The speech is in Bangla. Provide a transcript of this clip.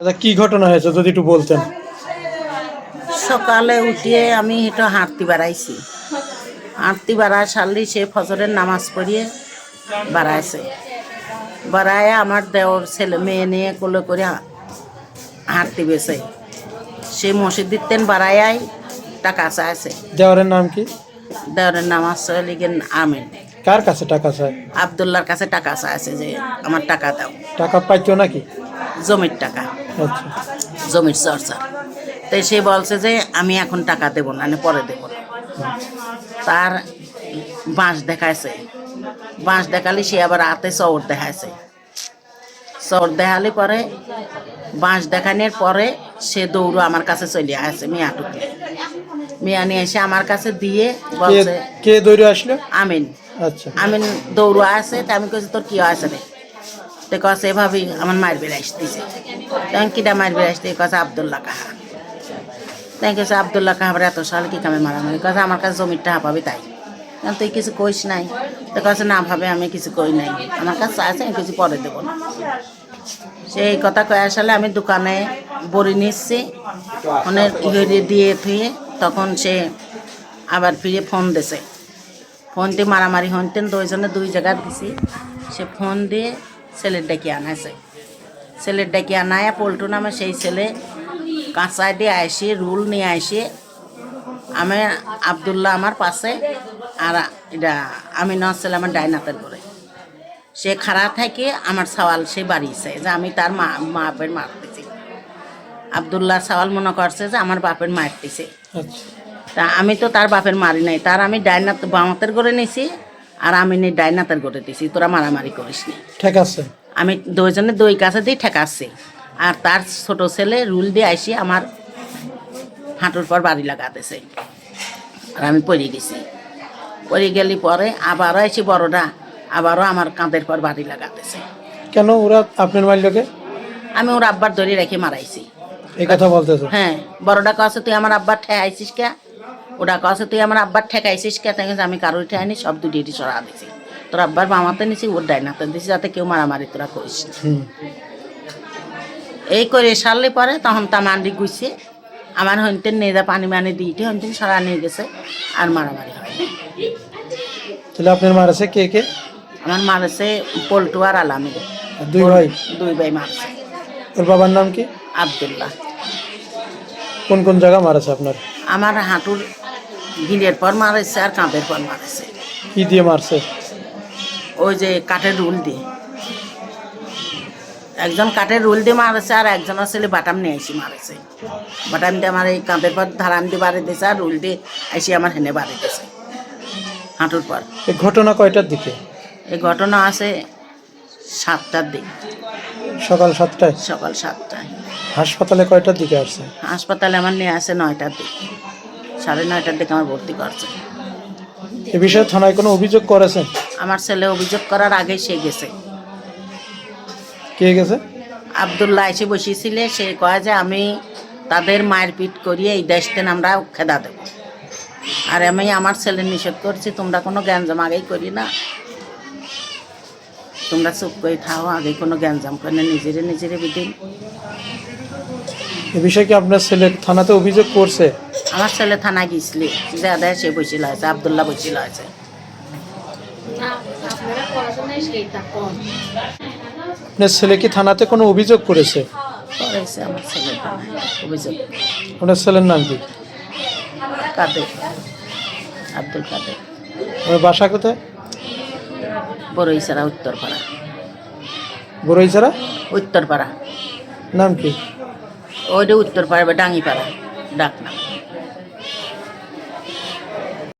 আচ্ছা কি ঘটনা হয়েছে যদি একটু বলতেন? সকালে উঠিয়ে আমি একটু হাঁটতে বেড়াইছি। হাঁটতে বেড়ায় সারলি সে ফজরের নামাজ পড়িয়ে বাড়াইছে। বাড়ায় আমার দেওর ছেলে মেয়ে নিয়ে কোলে করে হাঁটতে বেছে সে মসজিদের বাড়ায় টাকা চাইছে। দেওয়ারের নাম কি? দেওরের নামাজ লিগেন আমিন। কার কাছে টাকা চায়? আবদুল্লার কাছে টাকা চাইছে যে আমার টাকা দাও। টাকা পাইতো নাকি? জমির টাকা। জমির চর্চা। তাই সে বলছে যে আমি এখন টাকা দেবো না পরে দেবো তার বাঁশ দেখাইছে। বাঁশ দেখালে সে আবার হাতে চৌর দেখাইছে। চর দেখালে পরে বাঁশ দেখানোর পরে সে দৌড়ো আমার কাছে চলে আসে মিয়া টুকলে মিয়া নিয়ে এসে আমার কাছে দিয়ে বলছে কে দৌড়ে আসলো? আমিন। আচ্ছা। আমিন দৌড়ো আছে তা আমি কইছি তোর কি আছে রে? তো কছে এভাবেই আমার মায়ের বেড়ে আসতেছে। তখন কিটা মায়ের বেড়ে আসতে কছে আবদুল্লাহ কাহা। তাই কেছে আবদুল্লাহ কাহাবার এত সাল কি কামে মারামারি। কছে আমার কাছে জমির টাকা তাই। তখন তুই কিছু কইস নাই। তো কাছে না ভাবে, আমি কিছু কই নাই। আমার কাছে আছে, আমি কিছু পরে দেবো না। সেই কথা কয়ে আসলে আমি দোকানে বড়ি নিচ্ছি। ফোনের ইয়ে দিয়ে থুয়ে তখন সে আবার ফিরে ফোন দিছে। ফোনটি দিয়ে মারামারি হনতেন, দুইজনে দুই জায়গায় দিছি। সে ফোন দিয়ে ছেলের ডেকে আনাইছে। ছেলের ডেকে আনায় পল্টু নামে সেই ছেলে কাঁচায় দিয়ে আসে রুল নিয়ে আসে আমি আবদুল্লাহ আমার পাশে আর এটা আমি নসেল আমার ডাইনাতের করে সে খারাপ থাকে আমার সওয়াল সে বাড়িয়েছে যে আমি তার মা বাপের মারতেছি আবদুল্লাহ সওয়াল মনে করছে যে আমার বাপের মারতেছে আচ্ছা। তা আমি তো তার বাপের মারি নাই তার আমি ডাইনাত বামাতের করে নিছি। আর আমি নি ডাইনাতের করে দিছি তোরা মারামারি করিস নি। ঠিক আছে। আমি দুইজনে দুই কাছে দিয়ে ঠেকাচ্ছি আর তার ছোট ছেলে রুল দিয়ে আসি আমার হাঁটুর পর বাড়ি লাগাতেছে। আর আমি পড়ে গেছি। পড়ে গেলি পরে আবারও এসে বড়টা আবারও আমার কাঁধের পর বাড়ি লাগাতেছে। কেন ওরা আপনার মাইলকে? আমি ওর আব্বার ধরে রেখে মারাইছি। এই কথা বলতেছে? হ্যাঁ বড়টা কাছে তুই আমার আব্বার ঠেকাইছিস কে? ওটা কাছে তুই আমার আব্বার ঠেকাইছিস কে? তাই আমি কারোর ঠেকাইনি সব দুটি সরা দিছি। তোর আব্বার মামাতে নিছি ওর ডাইনাতে দিছি যাতে কেউ মারামারি তোরা করিস। এই করে সারলে পরে তখন তা মান্ডি গুছে আমার হইতেন নিয়ে যা পানি মানি দিইতে হইতেন সরা নিয়ে গেছে আর মারামারি হয় তাহলে আপনার মারাছে কে কে? আমার মারেছে পল্টু আর আলামি। দুই ভাই? দুই ভাই মারছে। ওর বাবার নাম কি? আবদুল্লাহ। কোন কোন জায়গা মারাছে আপনার? আমার হাঁটুর গিলের পর মারেছে আর কাঁধের পর মারেছে কি দিয়ে মারছে? ওই যে কাঠের রুল দিয়ে। একজন কাঠের রুল দিয়ে মারেছে আর একজন ছেলে বাটাম নিয়ে এসে মারেছে বাটাম দিয়ে আমার এই কাঁধের পর ধারান দিয়ে বাড়ি দিয়েছে আর রুল দিয়ে এসে আমার হেনে বাড়ি দিয়েছে হাঁটুর পর। এই ঘটনা কয়টার দিকে? এই ঘটনা আছে সাতটার দিক। সকাল সাতটায়? সকাল সাতটায়। হাসপাতালে কয়টার দিকে আসছে? হাসপাতালে আমার নিয়ে আসে নয়টার দিক। সাড়ে নয়টার দিকে আমার ভর্তি করছে। এ বিষয়ে থানায় কোনো অভিযোগ করেছেন আমার ছেলে অভিযোগ করার আগেই সে গেছে। কে গেছে? আবদুল্লাহ এসে বসিয়েছিলে সে কয় যে আমি তাদের মায়ের পিট করিয়ে এই দেশতেন আমরা খেদা দেবো। আর আমি আমার ছেলে নিষেধ করছি তোমরা কোনো গ্যাঞ্জাম আগেই করি না। তোমরা চুপ করে থাও আগে কোনো গ্যাঞ্জাম করে না নিজেরে নিজেরে বিদিন এ বিষয়ে কি আপনার ছেলে থানাতে অভিযোগ করছে? আমার ছেলে থানায় গিয়েছিলি যে আদায় সে বসিল আছে আবদুল্লাহ বসিল আছে আপনার ছেলে কি থানাতে কোনো অভিযোগ করেছে? করেছে আমার ছেলে থানায় অভিযোগ। আপনার ছেলের নাম কি? কাদের? আব্দুল কাদের। আপনার বাসা কোথায়? বড় ইসারা উত্তরপাড়া। বড়ইছাড়া? উত্তরপাড়া। নাম কি? ওইটা উত্তরপাড়া বা ডাঙ্গিপাড়া ডাক নাম